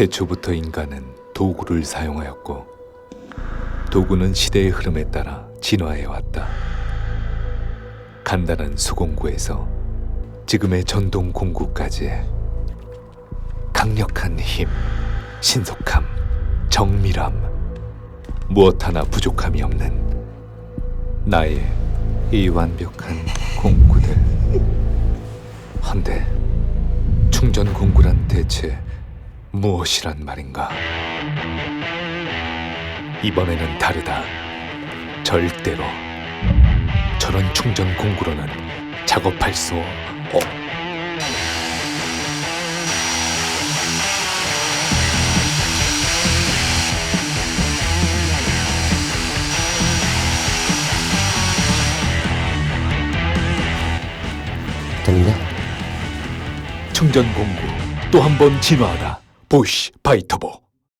태초부터 인간은 도구를 사용하였고 도구는 시대의 흐름에 따라 진화해 왔다. 간단한 수공구에서 지금의 전동 공구까지 강력한 힘, 신속함, 정밀함, 무엇 하나 부족함이 없는 나의 이 완벽한 공구들. 헌데 충전 공구란 대체 무엇이란 말인가? 이번에는 다르다. 절대로 저런 충전 공구로는 작업할 수 없. 들리냐? 충전 공구 또 한 번 진화하다. 보쉬 바이터보.